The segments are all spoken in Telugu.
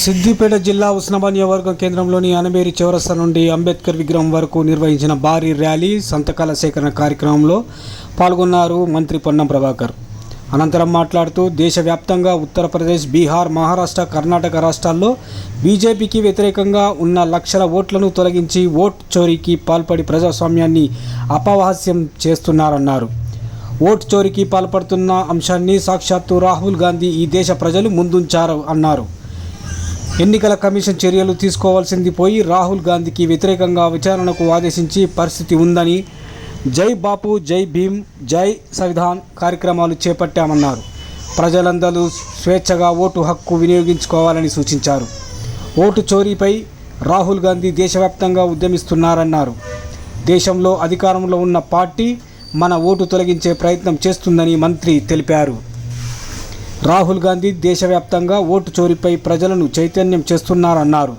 సిద్దిపేట జిల్లా ఉస్నాబాద్ నియోజకవర్గం కేంద్రంలోని అనబేరి చౌరస్తా నుండి అంబేద్కర్ విగ్రహం వరకు నిర్వహించిన భారీ ర్యాలీ సంతకాల సేకరణ కార్యక్రమంలో పాల్గొన్నారు మంత్రి పొన్నం ప్రభాకర్. అనంతరం మాట్లాడుతూ దేశవ్యాప్తంగా ఉత్తరప్రదేశ్ బీహార్ మహారాష్ట్ర కర్ణాటక రాష్ట్రాల్లో బీజేపీకి వ్యతిరేకంగా ఉన్న లక్షల ఓట్లను తొలగించి ఓట్ చోరీకి పాల్పడి ప్రజాస్వామ్యాన్ని అపహాస్యం చేస్తున్నారన్నారు. ఓట్ చోరీకి పాల్పడుతున్న అంశాన్ని సాక్షాత్తు రాహుల్ గాంధీ ఈ దేశ ప్రజలు ముందుంచారు అన్నారు. ఎన్నికల కమిషన్ చర్యలు తీసుకోవాల్సింది పోయి రాహుల్ గాంధీకి వ్యతిరేకంగా విచారణకు ఆదేశించి పరిస్థితి ఉందని జై బాపు జై భీమ్ జై సంవిధాన్ కార్యక్రమాలు చేపట్టామన్నారు. ప్రజలందరూ స్వేచ్ఛగా ఓటు హక్కు వినియోగించుకోవాలని సూచించారు. ఓటు చోరీపై రాహుల్ గాంధీ దేశవ్యాప్తంగా ఉద్యమిస్తున్నారన్నారు. దేశంలో అధికారంలో ఉన్న పార్టీ మన ఓటు తొలగించే ప్రయత్నం చేస్తుందని మంత్రి తెలిపారు. రాహుల్ గాంధీ దేశవ్యాప్తంగా ఓటు చోరీపై ప్రజలను చైతన్యం చేస్తున్నారన్నారు.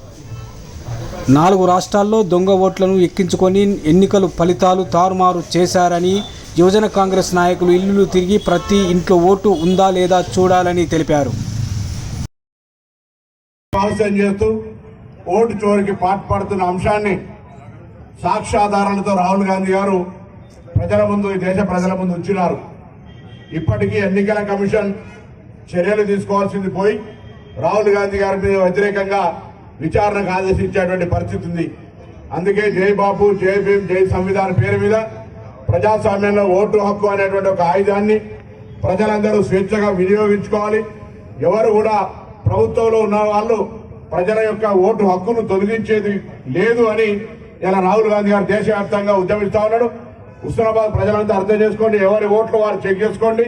నాలుగు రాష్ట్రాల్లో దొంగ ఓట్లను ఎక్కించుకొని ఎన్నికలు ఫలితాలు తారుమారు చేశారని యువజన కాంగ్రెస్ నాయకులు ఇల్లులు తిరిగి ప్రతి ఇంట్లో ఓటు ఉందా లేదా చూడాలని తెలిపారు. చేస్తూ ఓటు చోరికి పాటుపడుతున్న అంశాన్ని సాక్ష్యాధారాలతో రాహుల్ గాంధీ గారు ప్రజల ముందు దేశ ప్రజల ముందు ఉంచినారు. ఇప్పటికీ ఎన్నికల కమిషన్ చర్యలు తీసుకోవాల్సింది పోయి రాహుల్ గాంధీ గారి మీద వ్యతిరేకంగా విచారణకు ఆదేశించేటువంటి పరిస్థితి ఉంది. అందుకే జై బాబు జై భీమ్ జై సంవిధాన పేరు మీద ప్రజాస్వామ్యంలో ఓటు హక్కు అనేటువంటి ఒక ఆయుధాన్ని ప్రజలందరూ స్వేచ్ఛగా వినియోగించుకోవాలి. ఎవరు కూడా ప్రభుత్వంలో ఉన్న వాళ్ళు ప్రజల యొక్క ఓటు హక్కును తొలగించేది లేదు అని ఇలా రాహుల్ గాంధీ గారు దేశవ్యాప్తంగా ఉద్యమిస్తా ఉన్నాడు. హుస్నాబాద్ ప్రజలంతా అర్థం చేసుకోండి ఎవరి ఓట్లు వారు చెక్ చేసుకోండి.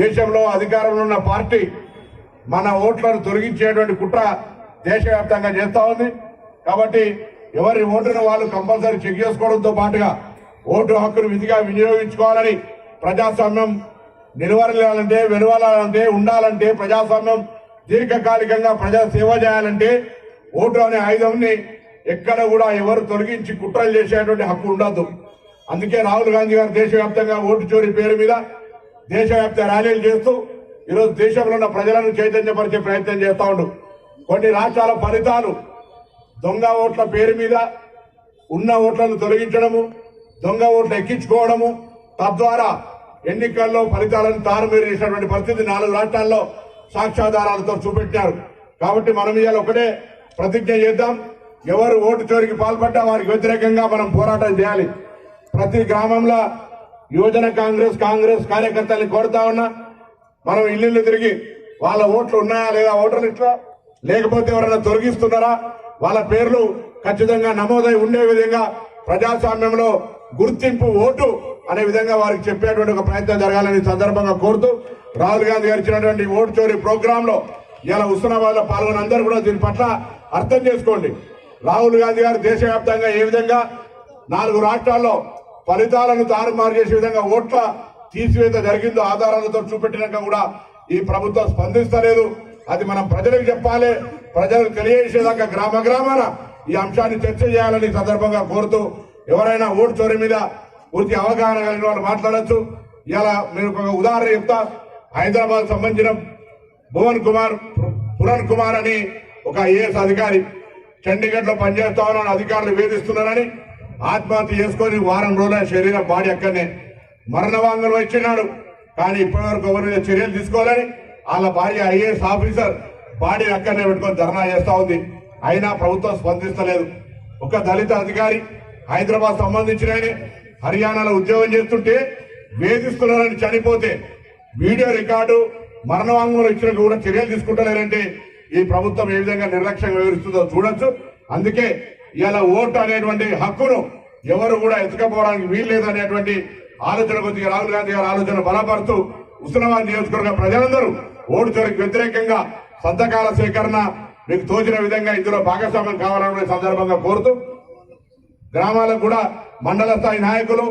దేశంలో అధికారంలో ఉన్న పార్టీ మన ఓట్లను తొలగించేటువంటి కుట్ర దేశవ్యాప్తంగా చేస్తా ఉంది. కాబట్టి ఎవరి ఓటును వాళ్ళు కంపల్సరీ చెక్ చేసుకోవడంతో పాటుగా ఓటు హక్కును విధిగా వినియోగించుకోవాలని ప్రజాస్వామ్యం నిలవరాలంటే వెలువలాలంటే ఉండాలంటే ప్రజాస్వామ్యం దీర్ఘకాలికంగా ప్రజా సేవ చేయాలంటే ఓటు అనే ఆయుధంని ఎక్కడ కూడా ఎవరు తొలగించి కుట్రలు చేసేటువంటి హక్కు ఉండదు. అందుకే రాహుల్ గాంధీ గారు దేశవ్యాప్తంగా ఓటు చోరీ పేరు మీద దేశవ్యాప్త ర్యాలీలు చేస్తూ ఈరోజు దేశంలో ఉన్న ప్రజలను చైతన్యపరిచే ప్రయత్నం చేస్తా ఉండు. కొన్ని రాష్ట్రాల ఫలితాలు దొంగ ఓట్ల పేరు మీద ఉన్న ఓట్లను తొలగించడము దొంగ ఓట్లు ఎక్కించుకోవడము తద్వారా ఎన్నికల్లో ఫలితాలను తారుమీరు చేసినటువంటి పరిస్థితి నాలుగు రాష్ట్రాల్లో సాక్ష్యాధారాలతో చూపెట్టారు కాబట్టి మనం ఇవాళ ఒకటే ప్రతిజ్ఞ చేద్దాం. ఎవరు ఓటు చోరికి పాల్పడ్డా వారికి వ్యతిరేకంగా మనం పోరాటం చేయాలి. ప్రతి గ్రామంలో యువజన కాంగ్రెస్ కాంగ్రెస్ కార్యకర్తల్ని కోరుతా ఉన్నా మనం ఇల్లు తిరిగి వాళ్ళ ఓట్లు ఉన్నాయా లేదా ఓటర్ లిస్ట్ లేకపోతే ఎవరైనా తొలగిస్తున్నారా? వాళ్ళ పేర్లు ఖచ్చితంగా నమోదై ఉండే విధంగా ప్రజాస్వామ్యంలో గుర్తింపు ఓటు అనే విధంగా వారికి చెప్పేటువంటి ఒక ప్రయత్నం జరగాలని సందర్భంగా కోరుతూ రాహుల్ గాంధీ గారు ఇచ్చినటువంటి ఓటు చోరీ ప్రోగ్రామ్లో ఇలా హుస్నాబాద్లో పాల్గొన్న అందరూ కూడా దీని పట్ల అర్థం చేసుకోండి. రాహుల్ గాంధీ గారు దేశవ్యాప్తంగా ఏ విధంగా నాలుగు రాష్ట్రాల్లో ఫలితాలను తారుమారు చేసే విధంగా ఓట్ల తీసివేత జరిగిందో ఆధారాలతో చూపెట్టినాక కూడా ఈ ప్రభుత్వం స్పందిస్తలేదు. అది మనం ప్రజలకు చెప్పాలి. ప్రజలకు తెలియజేసేదాకా గ్రామ గ్రామాన ఈ అంశాన్ని చర్చ చేయాలని సందర్భంగా కోరుతూ ఎవరైనా ఓటు చోరీ మీద పూర్తి అవగాహన కలిగిన వాళ్ళు మాట్లాడచ్చు. ఇలా మీరు ఒక ఉదాహరణ చెప్తా. హైదరాబాద్ సంబంధించిన భువన్ కుమార్ పురణ్ కుమార్ అని ఒక ఐఏఎస్ అధికారి చండీగఢ్లో పనిచేస్తా అధికారులు వేధిస్తున్నారని. ఆత్మహత్య చేసుకొని వారం రోజుల శరీర బాడీ అక్కడనే మరణ ఇచ్చినాడు. కానీ ఇప్పటి వరకు ఎవరి మీద చర్యలు తీసుకోవాలని వాళ్ళ భార్య ఐఏఎస్ ఆఫీసర్ బాడీ అక్కడనే పెట్టుకొని ధర్నా చేస్తా ఉంది. అయినా ప్రభుత్వం స్పందిస్తలేదు. ఒక దళిత అధికారి హైదరాబాద్ సంబంధించిన హర్యానాలో ఉద్యోగం చేస్తుంటే వేధిస్తున్నారని చనిపోతే వీడియో రికార్డు మరణ ఇచ్చినట్టు ఇచ్చిన కూడా చర్యలు తీసుకుంటలేరంటే ఈ ప్రభుత్వం ఏ విధంగా నిర్లక్ష్యంగా వివరిస్తుందో చూడొచ్చు. అందుకే ఇలా ఓటు అనేటువంటి హక్కును ఎవరు కూడా ఎత్తుకపోవడానికి వీల్లేదు అనేటువంటి ఆలోచన కొద్దిగా రాహుల్ గాంధీ గారి ఆలోచన బలపరుతూ ఉస్మానాబాద్ నియోజకవర్గ ప్రజలందరూ ఓటు చోరికి వ్యతిరేకంగా సంతకాల సేకరణ మీకు తోచిన విధంగా ఇందులో భాగస్వామ్యం కావాలనే సందర్భంగా కోరుతూ గ్రామాలకు కూడా మండల స్థాయి నాయకులు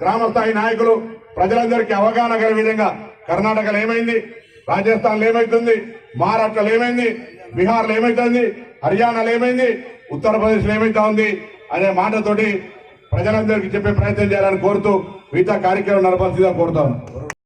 గ్రామ స్థాయి నాయకులు ప్రజలందరికీ అవగాహన కలిగే విధంగా కర్ణాటకలో ఏమైంది? రాజస్థాన్లో ఏమైతుంది? మహారాష్ట్రలో ఏమైంది? బీహార్లో ఏమైతుంది? హర్యానాలో ఏమైంది? ఉత్తరప్రదేశ్లో ఏమైతా ఉంది? అనే మాటతోటి ప్రజలందరికీ చెప్పే ప్రయత్నం చేయాలని కోరుతూ మిగతా కార్యక్రమం నడపాల్సిందిగా కోరుతాను